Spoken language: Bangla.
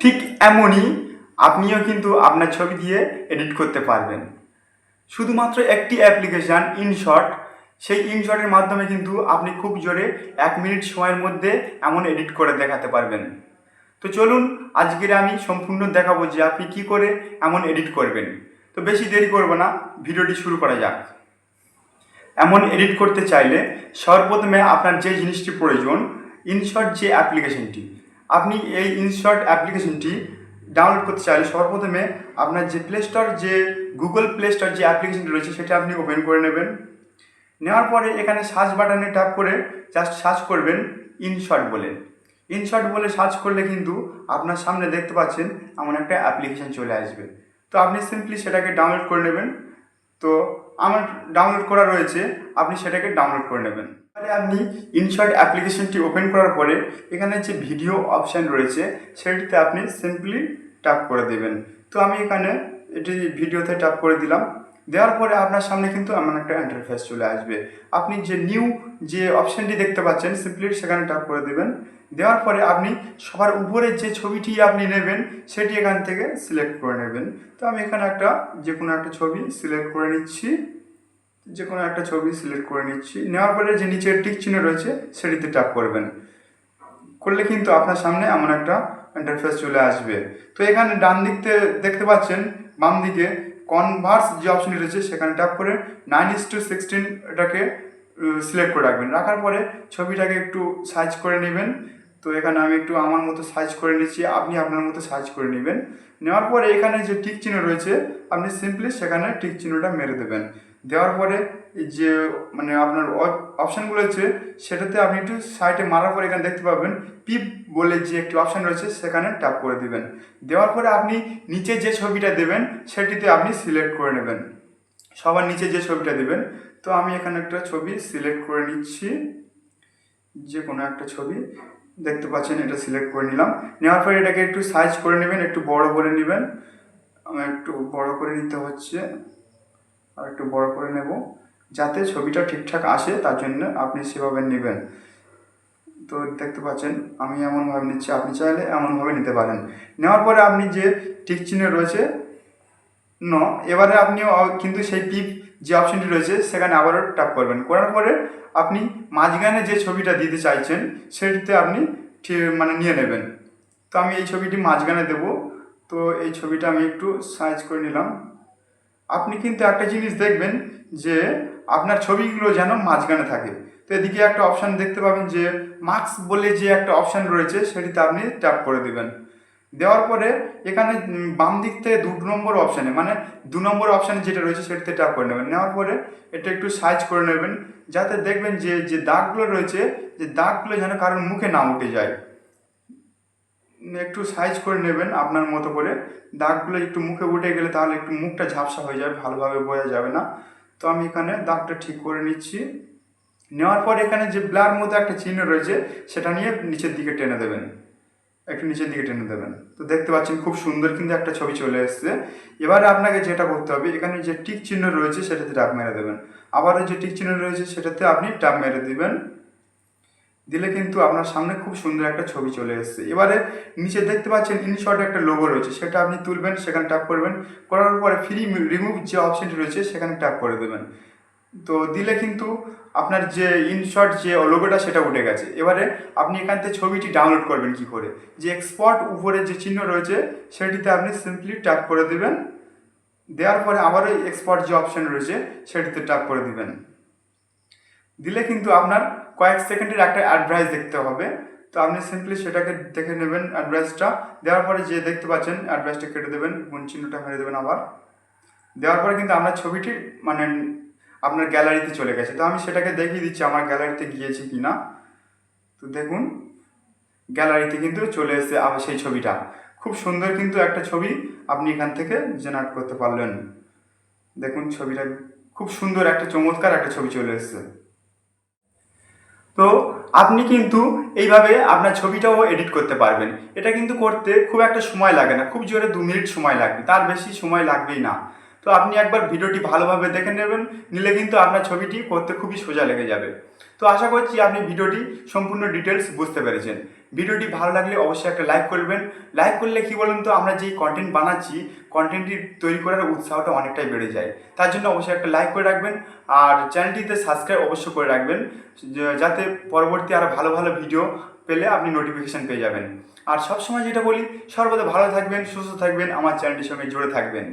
ঠিক এমনই আপনিও কিন্তু আপনার ছবি দিয়ে এডিট করতে পারবেন। শুধুমাত্র একটি অ্যাপ্লিকেশান ইনশট সেই ইনশটের মাধ্যমে কিন্তু আপনি খুব জোরে এক মিনিট সময়ের মধ্যে এমন এডিট করে দেখাতে পারবেন। তো চলুন, আজকের আমি সম্পূর্ণ দেখাবো যে আপনি কি করে এমন এডিট করবেন। তো বেশি দেরি করব না, ভিডিওটি শুরু করা যাক। এমন এডিট করতে চাইলে সর্বপ্রথমে আপনার যে জিনিসটি প্রয়োজন ইনশট যে অ্যাপ্লিকেশনটি আপনি এই ইনশট অ্যাপ্লিকেশনটি ডাউনলোড করতে চাইলে সর্বপ্রথমে আপনার যে প্লে স্টোর যে গুগল প্লে স্টোর যে অ্যাপ্লিকেশনটি রয়েছে, সেটা আপনি ওপেন করে নেবেন। নেওয়ার পরে এখানে সার্চ বাটনে ট্যাপ করে জাস্ট সার্চ করবেন ইনশর্ট বলে। ইনশর্ট বলে সার্চ করলে কিন্তু আপনার সামনে দেখতে পাচ্ছেন এমন একটা অ্যাপ্লিকেশন চলে আসবে। তো আপনি সিম্পলি সেটাকে ডাউনলোড করে নেবেন। তো আমার ডাউনলোড করা রয়েছে, আপনি সেটাকে ডাউনলোড করে নেবেন। এবারে আপনি ইনশট অ্যাপ্লিকেশনটি ওপেন করার পরে এখানে যে ভিডিও অপশান রয়েছে, সেটিতে আপনি সিম্পলি ট্যাপ করে দেবেন। তো আমি এখানে এটি ভিডিওতে ট্যাপ করে দিলাম। দেওয়ার পরে আপনার সামনে কিন্তু এমন একটা ইন্টারফেস চলে আসবে। আপনি যে নিউ যে অপশানটি দেখতে পাচ্ছেন সিম্পলি সেখানে ট্যাপ করে দেবেন। দেওয়ার পরে আপনি সবার উপরে যে ছবিটি আপনি নেবেন, সেটি এখান থেকে সিলেক্ট করে নেবেন। তো আমি এখানে একটা যে কোনো একটা ছবি সিলেক্ট করে নিচ্ছি। যে কোনো একটা ছবি সিলেক্ট করে নিচ্ছি। নেওয়ার পরে যে নিচের টিক চিহ্ন রয়েছে, সেটিতে ট্যাপ করবেন। করলে কিন্তু আপনার সামনে এমন একটা ইন্টারফেস চলে আসবে। তো এখানে ডান দিকতে দেখতে পাচ্ছেন, বাম দিকে কনভার্স যে অপশনটি রয়েছে, সেখানে ট্যাপ করে নাইন ইস টু সিক্সটিন এটাকে সিলেক্ট করে রাখবেন। রাখার পরে ছবিটাকে একটু সাইজ করে নেবেন। তো এখানে আমি একটু আমার মতো সাইজ করে নিচ্ছি, আপনি আপনার মতো সাইজ করে নেবেন। নেওয়ার পরে এখানে যে টিক চিহ্ন রয়েছে, আপনি সিম্পলি সেখানে টিক চিহ্নটা মেরে দেবেন। দেওয়ার পরে যে মানে আপনার অপশানগুলো আছে সেটাতে আপনি একটু সাইডে মারার পরে এখানে দেখতে পাবেন পিপ বলে যে একটি অপশান রয়েছে, সেখানে ট্যাপ করে দিবেন। দেওয়ার পরে আপনি নিচে যে ছবিটা দেবেন, সেটিতে আপনি সিলেক্ট করে নেবেন। সবার নিচে যে ছবিটা দেবেন, তো আমি এখানে একটা ছবি সিলেক্ট করে নিচ্ছি। যে কোনো একটা ছবি। দেখতে পাচ্ছেন, এটা সিলেক্ট করে নিলাম। নেওয়ার পরে এটাকে একটু সাইজ করে নেবেন, একটু বড় করে নেবেন। আমি একটু বড় করে নিতে হচ্ছে, আর একটু বড় করে নেব, যাতে ছবিটা ঠিকঠাক আসে, তার জন্য আপনি সেভাবে নেবেন। তো দেখতে পাচ্ছেন, আমি এমনভাবে নিচ্ছি, আপনি চাইলে এমনভাবে নিতে পারেন। নেওয়ার পরে আপনি যে টিক চিহ্ন রয়েছে ন এবারে আপনি কিন্তু সেই পিপ যে অপশনটি রয়েছে, সেখানে আবারও ট্যাপ করবেন। করার পরে আপনি মাঝখানে যে ছবিটা দিতে চাইছেন, সেটিতে আপনি মানে নিয়ে নেবেন। তো আমি এই ছবিটি মাঝখানে দেব। তো এই ছবিটা আমি একটু সাইজ করে নিলাম। আপনি কিন্তু একটা জিনিস দেখবেন যে আপনার ছবিগুলো যেন মাঝখানে থাকে। তো এদিকে একটা অপশান দেখতে পাবেন যে মাস্ক বলে যে একটা অপশান রয়েছে, সেটিতে আপনি ট্যাপ করে দেবেন। দেওয়ার পরে এখানে বাম দিক থেকে দু নম্বর অপশানে মানে দু নম্বর অপশানে যেটা রয়েছে সেটিতে ট্যাপ করে নেবেন। নেওয়ার পরে এটা একটু সাইজ করে নেবেন, যাতে দেখবেন যে যে দাগগুলো রয়েছে, যে দাগগুলো যেন কারোর মুখে না উঠে যায়। একটু সাইজ করে নেবেন আপনার মতো করে। দাগগুলো একটু মুখে উঠে গেলে তাহলে একটু মুখটা ঝাপসা হয়ে যাবে, ভালোভাবে বোঝা যাবে না। তো আমি এখানে দাগটা ঠিক করে নিচ্ছি। নেওয়ার পর এখানে যে ব্লার মতো একটা চিহ্ন রয়েছে, সেটা নিয়ে নিচের দিকে টেনে দেবেন। একটু নিচের দিকে টেনে দেবেন। তো দেখতে পাচ্ছেন খুব সুন্দর কিন্তু একটা ছবি চলে এসছে। এবারে আপনাকে যেটা করতে হবে, এখানে যে টিক চিহ্ন রয়েছে সেটাতে ট্যাপ মেরে দেবেন। আবারও যে টিক চিহ্ন রয়েছে সেটাতে আপনি ট্যাপ মেরে দিবেন। দিলে কিন্তু আপনার সামনে খুব সুন্দর একটা ছবি চলে এসেছে। এবারে নিচে দেখতে পাচ্ছেন ইনশর্ট একটা লোগো রয়েছে, সেটা আপনি তুলবেন, সেখানে ট্যাপ করবেন। করার পরে ফ্রি রিমুভ যে অপশনটি রয়েছে, সেখানে ট্যাপ করে দেবেন। তো দিলে কিন্তু আপনার যে ইনশর্ট যে লোগোটা সেটা উঠে গেছে। এবারে আপনি এখান থেকে ছবিটি ডাউনলোড করবেন কি করে? যে এক্সপোর্ট উপরে যে চিহ্ন রয়েছে, সেটিতে আপনি সিম্পলি ট্যাপ করে দেবেন। দেওয়ার পরে আবারও এক্সপোর্ট যে অপশন রয়েছে, সেটিতে ট্যাপ করে দিবেন। দিলে কিন্তু আপনার কয়েক সেকেন্ডের একটা অ্যাডভাইস দেখতে হবে। তো আপনি সিম্পলি সেটাকে দেখে নেবেন অ্যাডভাইসটা দেওয়ার পরে যে দেখতে পাচ্ছেন অ্যাডভাইসটা কেটে দেবেন, গুণ চিহ্নটা মেরে দেবেন আবার। দেওয়ার পরে কিন্তু আপনার ছবিটি মানে আপনার গ্যালারিতে চলে গেছে। তো আমি সেটাকে দেখিয়ে দিচ্ছি, আমার গ্যালারিতে গিয়েছি কি না তো দেখুন গ্যালারিতে কিন্তু চলে এসেছে আবার সেই ছবিটা। খুব সুন্দর কিন্তু একটা ছবি আপনি এখান থেকে জেনারেট করতে পারলেন। দেখুন ছবিটা, খুব সুন্দর একটা, চমৎকার একটা ছবি চলে এসেছে। তো আপনি কিন্তু এইভাবে আপনার ছবিটাও এডিট করতে পারবেন। এটা কিন্তু করতে খুব একটা সময় লাগে না, খুব জোরে দু মিনিট সময় লাগবে। তার বেশি সময় লাগবেই না। তো আপনি একবার ভিডিওটি ভালোভাবে দেখে নেবেন, নিলে কিন্তু আপনার ছবিটি করতে খুবই সোজা লেগে যাবে। তো আশা করছি আপনি ভিডিওটি সম্পূর্ণ ডিটেলস বুঝতে পেরেছেন। ভিডিওটি ভালো লাগলে অবশ্যই একটা লাইক করবেন। লাইক করলে কি বলুন তো, আমরা যেই কন্টেন্ট বানাচ্ছি কন্টেন্টটি তৈরি করার উৎসাহটা অনেকটাই বেড়ে যায়। তার জন্য অবশ্যই একটা লাইক করে রাখবেন আর চ্যানেলটিতে সাবস্ক্রাইব অবশ্যই করে রাখবেন যাতে পরবর্তী আরও ভালো ভালো ভিডিও পেলে আপনি নোটিফিকেশান পেয়ে যাবেন। আর সবসময় যেটা বলি, সর্বদা ভালো থাকবেন, সুস্থ থাকবেন, আমার চ্যানেলটির সঙ্গে জুড়ে থাকবেন।